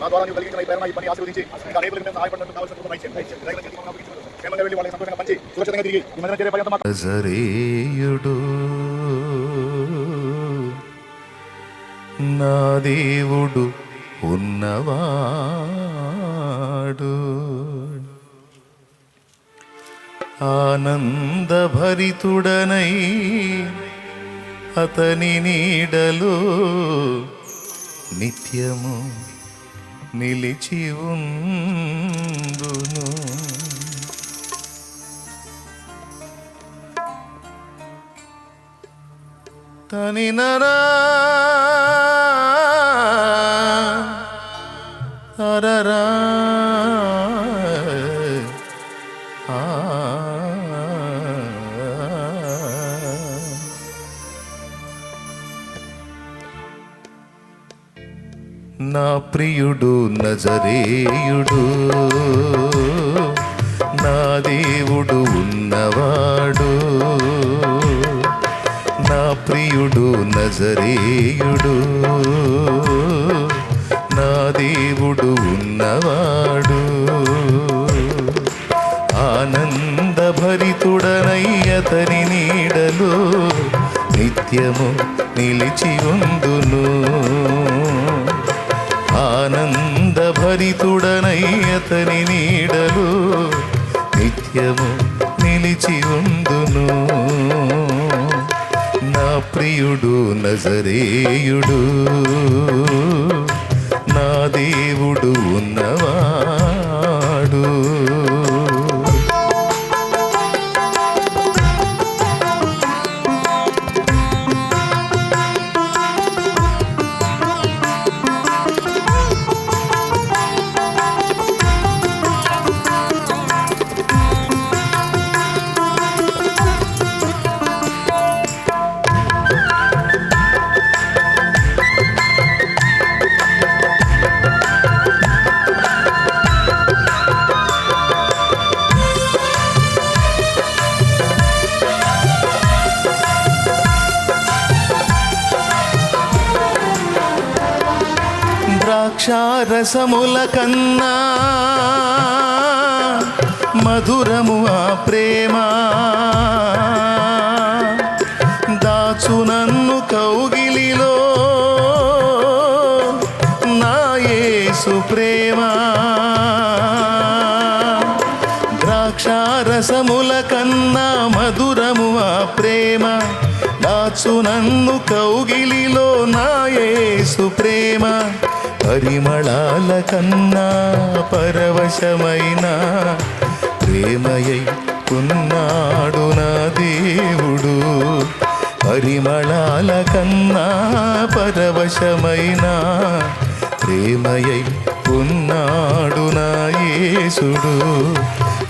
మా ద్వారా నువ్వు కలిగించిన ఈ ప్రేరణ ఈ పని ఆశీర్వదించి ఇంకా రేపు సహాయపడినట్టు కావాల్సిన కృప క్షేమంగా వెళ్ళి వాళ్ళకి సంతోషంగా పంచి సురక్షితంగా తిరిగి ఈ మందిరం చేరే పర్యంతం నా దేవుడు ఉన్నవాడు. ఆనందభరితుడనై అతని నీడలు నిత్యము నిలిచి ఉందును తని నరా నా ప్రియుడు నజరేయుడు. నా దేవుడు ఉన్నవాడు. నా ప్రియుడు నజరేయుడు. నా దేవుడు ఉన్నవాడు. ఆనంద భరితుడనయ్యతని నీడలు నిత్యము నిలిచి ఉందును. ఆనందభరితుడనయ్యతని నీడలు నిత్యము నిలిచి ఉందును నా ప్రియుడు నజరేయుడు. ద్రాక్షారసముల కన్నా మధురము ఆ ప్రేమ. దాచు నన్ను కౌగిలిలో సునన్ను కౌగిలిలో నాయేసు ప్రేమ. పరిమళాల కన్నా పరవశమైన ప్రేమయై ఉన్నాడు నా దేవుడు. పరిమళాల కన్నా పరవశమైన ప్రేమయై ఉన్నాడు నా యేసుడు.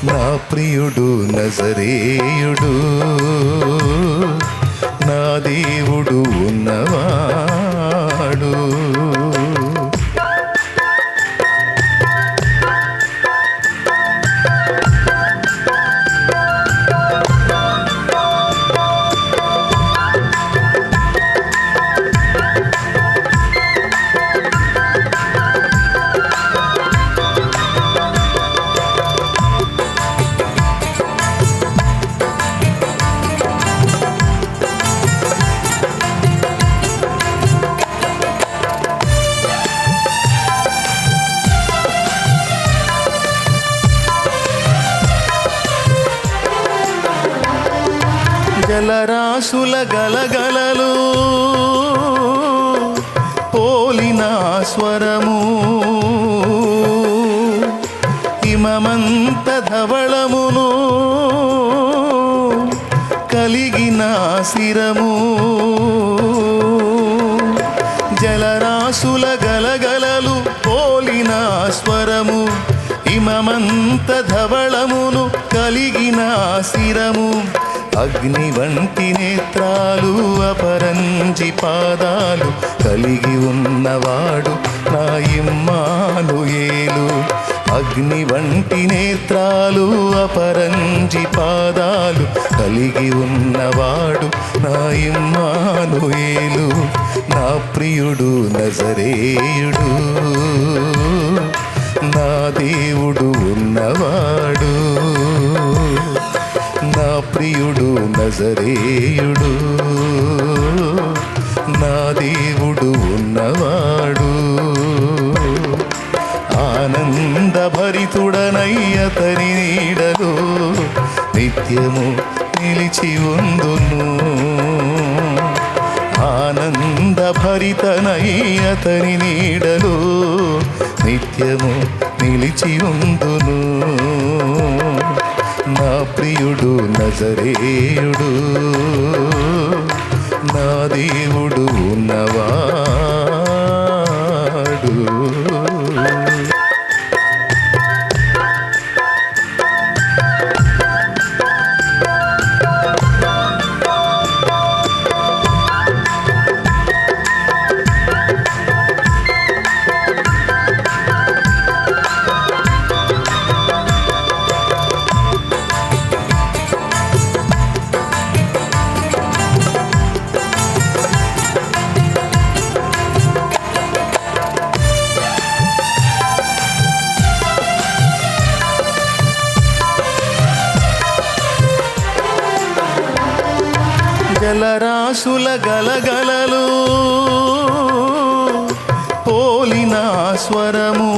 నా ప్రియుడు నజరేయుడు. దేవుడు ఉన్నవా? జలరాశుల గలగలలు పోలిన స్వరము. హిమమంత ధవళమును కలిగిన శిరము. జలరాశుల గలగలలు పోలిన స్వరము. హిమమంత ధవళమును కలిగిన శిరము. అగ్ని వంటి నేత్రాలు అపరంజి పాదాలు కలిగి ఉన్నవాడు నా ఇమ్మాను ఏలు. అగ్ని వంటి నేత్రాలు అపరంజి పాదాలు కలిగి ఉన్నవాడు నా ఇమ్మాను ఏలు. నా ప్రియుడు నజరేయుడు నా దేవుడు ఉన్నవాడు. ప్రియుడు నజరేయుడు. నా దేవుడు ఉన్నవాడు. ఆనందభరితుడనయ్యతని నీడలో నిత్యము నిలిచి ఉందును. ఆనందభరితనయ్యతని నీడలో నిత్యము నిలిచి ఉందును. నా ప్రియుడు నజరేయుడు నా దేవుడు ఉన్నవా జలరాశుల గలగలలు పోలిన స్వరము.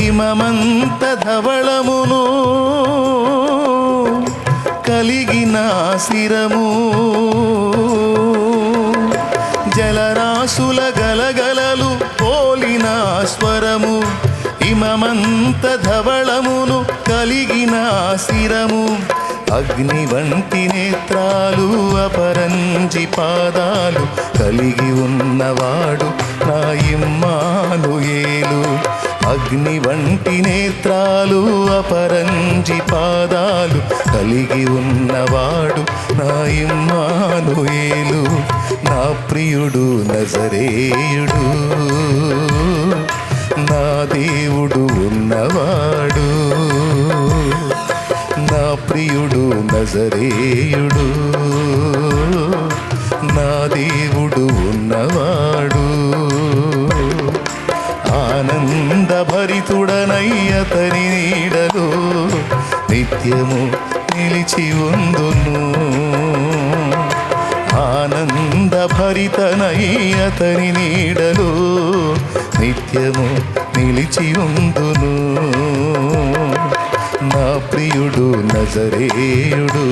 హిమమంత ధవళమును కలిగిన శిరము. జలరాశుల గలగలలు పోలిన స్వరము. హిమమంత ధవళమును కలిగిన శిరము. అగ్ని వంటి నేత్రాలు అపరంజి పాదాలు కలిగి ఉన్నవాడు నా ఇమ్మానుయేలు అగ్ని వంటి నేత్రాలు అపరంజి పాదాలు కలిగి ఉన్నవాడు నా ఇమ్మానుయేలు నా ప్రియుడు నజరేయుడు నా దేవుడు ఉన్నవాడు. నిత్యము నిలిచి ఉందును. ఆనంద ఆనందభరితనయ్యతని నీడలు నిత్యము నిలిచి ఉందును. నా ప్రియుడు నజరేయుడు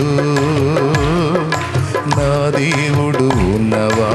నా దేవుడు ఉన్నవా